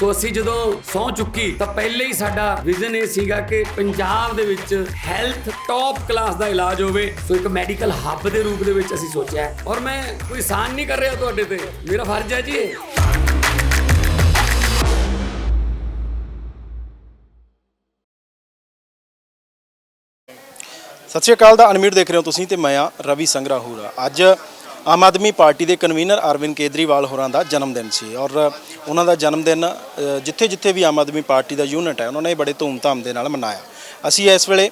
ਸੋ ਅਸੀਂ ਜਦੋਂ ਸਹੁੰ ਚੁੱਕੀ ਤਾਂ ਪਹਿਲੇ ਹੀ ਸਾਡਾ ਵਿਜ਼ਨ ਇਹ ਸੀਗਾ ਕਿ ਪੰਜਾਬ ਦੇ ਵਿੱਚ ਹੈਲਥ ਟੌਪ ਕਲਾਸ ਦਾ ਇਲਾਜ ਹੋਵੇ। ਸੋ ਇੱਕ ਮੈਡੀਕਲ ਹੱਬ ਦੇ ਰੂਪ ਦੇ ਵਿੱਚ ਅਸੀਂ ਸੋਚਿਆ ਔਰ ਮੈਂ ਕੋਈ ਸਾਨ ਨਹੀਂ ਕਰ ਰਿਹਾ ਤੁਹਾਡੇ ਤੇ। ਮੇਰਾ ਫਰਜ਼ ਹੈ ਜੀ ਸਤਿ ਸ਼੍ਰੀ ਅਕਾਲ ਦਾ ਅਨਮਿਊਟ ਦੇਖ ਰਹੇ ਹੋ ਤੁਸੀਂ ਤੇ ਮੈਂ ਆ ਰਵੀ ਸੰਗਰਾਹੂਰਾ। ਅੱਜ ਆਮ ਆਦਮੀ ਪਾਰਟੀ ਦੇ ਕਨਵੀਨਰ ਅਰਵਿੰਦ ਕੇਜਰੀਵਾਲ ਹੋਰਾਂ ਦਾ ਜਨਮ ਦਿਨ ਸੀ ਔਰ ਉਹਨਾਂ ਦਾ ਜਨਮ ਦਿਨ ਜਿੱਥੇ ਜਿੱਥੇ ਵੀ ਆਮ ਆਦਮੀ ਪਾਰਟੀ ਦਾ ਯੂਨਿਟ ਹੈ ਉਹਨਾਂ ਨੇ ਬੜੇ ਧੂਮਧਾਮ ਦੇ ਨਾਲ ਮਨਾਇਆ। ਅਸੀਂ ਇਸ ਵੇਲੇ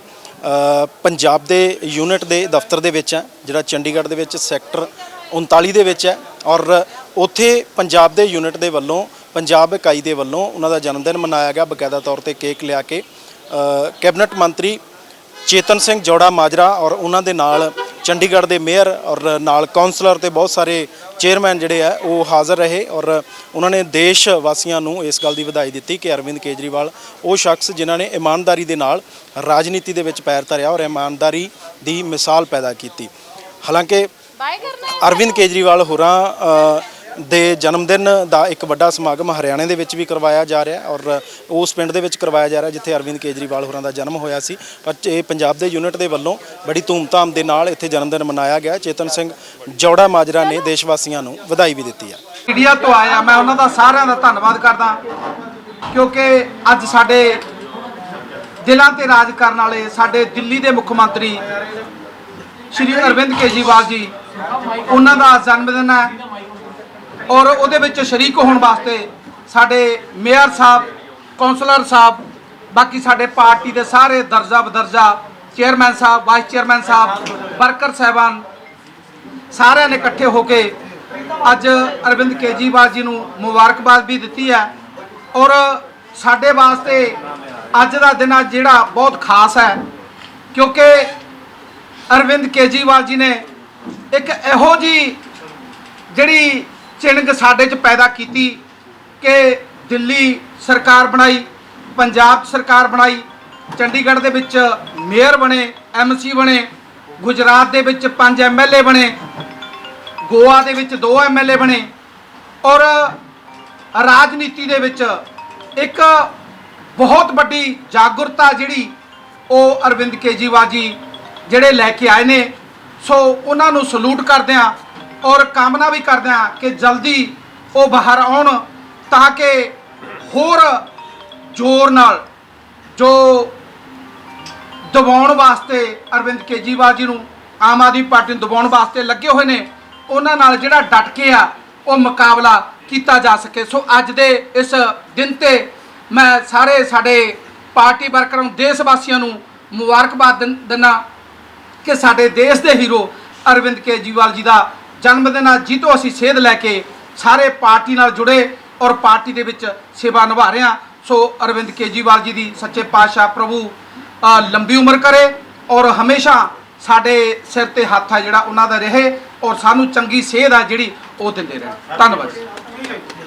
ਪੰਜਾਬ ਦੇ ਯੂਨਿਟ ਦੇ ਦਫ਼ਤਰ ਦੇ ਵਿੱਚ ਆ ਜਿਹੜਾ ਚੰਡੀਗੜ੍ਹ ਦੇ ਵਿੱਚ ਸੈਕਟਰ 39 ਦੇ ਵਿੱਚ ਹੈ ਔਰ ਉੱਥੇ ਪੰਜਾਬ ਦੇ ਯੂਨਿਟ ਦੇ ਵੱਲੋਂ ਪੰਜਾਬ ਇਕਾਈ ਦੇ ਵੱਲੋਂ ਉਹਨਾਂ ਦਾ ਜਨਮ ਦਿਨ ਮਨਾਇਆ ਗਿਆ। ਬਕਾਇਦਾ ਤੌਰ ਤੇ ਕੇਕ ਲਿਆ ਕੇ ਅ, ਕੈਬਨਿਟ ਮੰਤਰੀ ਚੇਤਨ ਸਿੰਘ ਜੋੜਾ ਮਾਜਰਾ ਔਰ ਉਹਨਾਂ ਦੇ ਨਾਲ ਚੰਡੀਗੜ੍ਹ ਦੇ ਮੇਅਰ ਔਰ ਨਾਲ ਕਾਉਂਸਲਰ ਤੇ ਬਹੁਤ ਸਾਰੇ ਚੇਅਰਮੈਨ ਜਿਹੜੇ ਆ ਉਹ ਹਾਜ਼ਰ ਰਹੇ ਔਰ ਉਹਨਾਂ ਨੇ ਦੇਸ਼ ਵਾਸੀਆਂ ਨੂੰ ਇਸ ਗੱਲ ਦੀ ਵਧਾਈ ਦਿੱਤੀ ਕਿ ਅਰਵਿੰਦ ਕੇਜਰੀਵਾਲ ਉਹ ਸ਼ਖਸ ਜਿਨ੍ਹਾਂ ਨੇ ਇਮਾਨਦਾਰੀ ਦੇ ਨਾਲ ਰਾਜਨੀਤੀ ਦੇ ਵਿੱਚ ਪੈਰ ਧਰਿਆ ਔਰ ਇਮਾਨਦਾਰੀ ਦੀ ਮਿਸਾਲ ਪੈਦਾ ਕੀਤੀ। ਹਾਲਾਂਕਿ ਅਰਵਿੰਦ ਕੇਜਰੀਵਾਲ ਹੋਰਾਂ ਦੇ ਜਨਮ ਦਿਨ ਦਾ ਇੱਕ ਵੱਡਾ ਸਮਾਗਮ ਹਰਿਆਣੇ ਦੇ ਵਿੱਚ ਵੀ ਕਰਵਾਇਆ ਜਾ ਰਿਹਾ ਔਰ ਉਸ ਪਿੰਡ ਦੇ ਵਿੱਚ ਕਰਵਾਇਆ ਜਾ ਰਿਹਾ ਜਿੱਥੇ ਅਰਵਿੰਦ ਕੇਜਰੀਵਾਲ ਹੋਰਾਂ ਦਾ ਜਨਮ ਹੋਇਆ ਸੀ। ਪਰ ਇਹ ਪੰਜਾਬ ਦੇ ਯੂਨਿਟ ਦੇ ਵੱਲੋਂ ਬੜੀ ਧੂਮਧਾਮ ਦੇ ਨਾਲ ਇੱਥੇ ਜਨਮ ਦਿਨ ਮਨਾਇਆ ਗਿਆ। ਚੇਤਨ ਸਿੰਘ ਜੌੜਾ ਮਾਜਰਾ ਨੇ ਦੇਸ਼ ਵਾਸੀਆਂ ਨੂੰ ਵਧਾਈ ਵੀ ਦਿੱਤੀ ਹੈ ਇੰਡੀਆ ਤੋਂ ਆਇਆ ਮੈਂ ਉਹਨਾਂ ਦਾ ਸਾਰਿਆਂ ਦਾ ਧੰਨਵਾਦ ਕਰਦਾ ਕਿਉਂਕਿ ਅੱਜ ਸਾਡੇ ਦਿਲਾਂ ਤੇ ਰਾਜ ਕਰਨ ਵਾਲੇ ਸਾਡੇ ਦਿੱਲੀ ਦੇ ਮੁੱਖ ਮੰਤਰੀ ਸ਼੍ਰੀ ਅਰਵਿੰਦ ਕੇਜਰੀਵਾਲ ਜੀ, ਉਹਨਾਂ ਦਾ ਜਨਮ ਦਿਨ ਹੈ। ਔਰ ਉਹਦੇ ਵਿੱਚ ਸ਼ਰੀਕ ਹੋਣ ਵਾਸਤੇ ਸਾਡੇ ਮੇਅਰ ਸਾਹਿਬ, ਕੌਂਸਲਰ ਸਾਹਿਬ, ਬਾਕੀ ਸਾਡੇ ਪਾਰਟੀ ਦੇ ਸਾਰੇ ਦਰਜਾ ਬਦਰਜਾ ਚੇਅਰਮੈਨ ਸਾਹਿਬ, ਵਾਈਸ ਚੇਅਰਮੈਨ ਸਾਹਿਬ, ਵਰਕਰ ਸਾਹਿਬਾਨ ਸਾਰਿਆਂ ਨੇ ਇਕੱਠੇ ਹੋ ਕੇ ਅੱਜ ਅਰਵਿੰਦ ਕੇਜਰੀਵਾਲ ਜੀ ਨੂੰ ਮੁਬਾਰਕਬਾਦ ਵੀ ਦਿੱਤੀ ਹੈ। ਔਰ ਸਾਡੇ ਵਾਸਤੇ ਅੱਜ ਦਾ ਦਿਨ ਆ ਜਿਹੜਾ ਬਹੁਤ ਖਾਸ ਹੈ, ਕਿਉਂਕਿ ਅਰਵਿੰਦ ਕੇਜਰੀਵਾਲ ਜੀ ਨੇ ਇੱਕ ਇਹੋ ਜੀ ਜਿਹੜੀ ਚਿਣਗ ਸਾਡੇ 'ਚ ਪੈਦਾ ਕੀਤੀ ਕਿ ਦਿੱਲੀ ਸਰਕਾਰ ਬਣਾਈ, ਪੰਜਾਬ ਸਰਕਾਰ ਬਣਾਈ, ਚੰਡੀਗੜ੍ਹ ਦੇ ਵਿੱਚ ਮੇਅਰ ਬਣੇ ਐਮਸੀ ਬਣੇ, ਗੁਜਰਾਤ ਦੇ ਵਿੱਚ ਪੰਜ ਐਮਐਲਏ ਬਣੇ, ਗੋਆ ਦੇ ਵਿੱਚ ਦੋ ਐਮਐਲਏ ਬਣੇ ਔਰ ਰਾਜਨੀਤੀ ਦੇ ਵਿੱਚ ਇੱਕ ਬਹੁਤ ਵੱਡੀ ਜਾਗਰੂਕਤਾ ਜਿਹੜੀ ਉਹ ਅਰਵਿੰਦ ਕੇਜਰੀਵਾਲ ਜੀ ਜਿਹੜੇ ਲੈ ਕੇ ਆਏ ਨੇ, ਸੋ ਉਹਨਾਂ ਨੂੰ ਸਲੂਟ ਕਰਦੇ ਹਾਂ। ਔਰ ਕਾਮਨਾ ਵੀ ਕਰਦੇ ਹਾਂ ਕਿ ਜਲਦੀ ਉਹ ਬਾਹਰ ਆਉਣ ਤਾਂ ਕਿ ਹੋਰ ਜ਼ੋਰ ਨਾਲ ਜੋ ਦਬਾਉਣ ਵਾਸਤੇ ਅਰਵਿੰਦ ਕੇਜਰੀਵਾਲ ਜੀ ਨੂੰ ਆਮ ਆਦਮੀ ਪਾਰਟੀ ਨੂੰ ਦਬਾਉਣ ਵਾਸਤੇ ਲੱਗੇ ਹੋਏ ਨੇ, ਉਹਨਾਂ ਨਾਲ ਜਿਹੜਾ ਡਟ ਕੇ ਆ, ਉਹ ਮੁਕਾਬਲਾ ਕੀਤਾ ਜਾ ਸਕੇ। ਸੋ ਅੱਜ ਦੇ ਇਸ ਦਿਨ ਤੇ ਮੈਂ ਸਾਰੇ ਸਾਡੇ ਪਾਰਟੀ ਵਰਕਰਾਂ ਨੂੰ, ਦੇਸ਼ ਵਾਸੀਆਂ ਨੂੰ ਮੁਬਾਰਕਬਾਦ ਦਿੰ- ਦਿੰਦਾ ਕਿ ਸਾਡੇ ਦੇਸ਼ ਦੇ ਹੀਰੋ ਅਰਵਿੰਦ ਕੇਜਰੀਵਾਲ ਜੀ ਦਾ ਜਨਮ ਦਿਨ ਆ ਜਿੱਤੋਂ ਅਸੀਂ ਸੇਧ ਲੈ ਕੇ ਸਾਰੇ ਪਾਰਟੀ ਨਾਲ ਜੁੜੇ ਔਰ ਪਾਰਟੀ ਦੇ ਵਿੱਚ ਸੇਵਾ ਨਿਭਾ ਰਹੇ ਹਾਂ। ਸੋ ਅਰਵਿੰਦ ਕੇਜਰੀਵਾਲ ਜੀ ਦੀ ਸੱਚੇ ਪਾਤਸ਼ਾਹ ਪ੍ਰਭੂ ਲੰਬੀ ਉਮਰ ਕਰੇ ਔਰ ਹਮੇਸ਼ਾ ਸਾਡੇ ਸਿਰ ਤੇ ਹੱਥ ਆ ਜਿਹੜਾ ਉਹਨਾਂ ਦਾ ਰਹੇ ਔਰ ਸਾਨੂੰ ਚੰਗੀ ਸੇਧ ਆ ਜਿਹੜੀ ਉਹ ਦਿੰਦੇ ਰਹਿਣ। ਧੰਨਵਾਦ ਜੀ।